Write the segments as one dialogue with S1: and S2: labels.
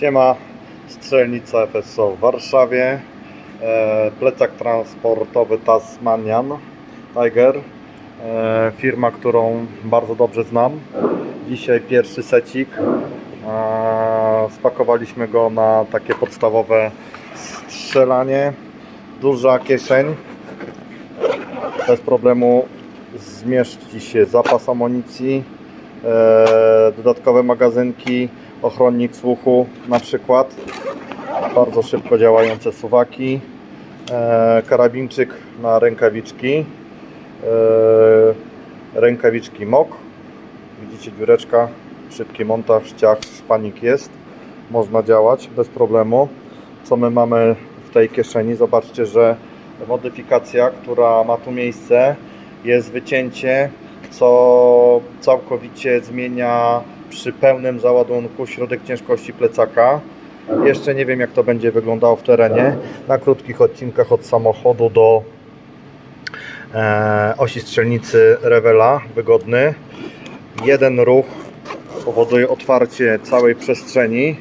S1: Siema, strzelnica FSO w Warszawie, e, plecak transportowy Tasmanian Tiger, e, firma, którą bardzo dobrze znam. Dzisiaj pierwszy secik, e, spakowaliśmy go na takie podstawowe strzelanie, duża kieszeń, bez problemu zmieści się zapas amunicji, e, dodatkowe magazynki, ochronnik słuchu na przykład, bardzo szybko działające suwaki, e, karabinczyk na rękawiczki, e, rękawiczki MOK, widzicie dziureczka, szybki montaż, ciach, szpanik jest, można działać bez problemu. Co my mamy w tej kieszeni? Zobaczcie, że modyfikacja, która ma tu miejsce, jest wycięcie, co całkowicie zmienia przy pełnym załadunku środek ciężkości plecaka. Jeszcze nie wiem jak to będzie wyglądało w terenie. Na krótkich odcinkach od samochodu do e, osi strzelnicy Revela wygodny. Jeden ruch powoduje otwarcie całej przestrzeni,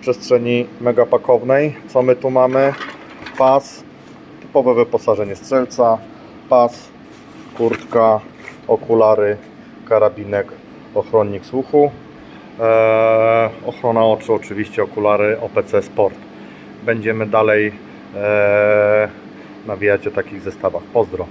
S1: przestrzeni megapakownej. Co my tu mamy? Pas, typowe wyposażenie strzelca, pas, kurtka, okulary, karabinek, ochronnik słuchu, eee, ochrona oczu, oczywiście okulary OPC Sport. Będziemy dalej eee, nawijać o takich zestawach. Pozdro.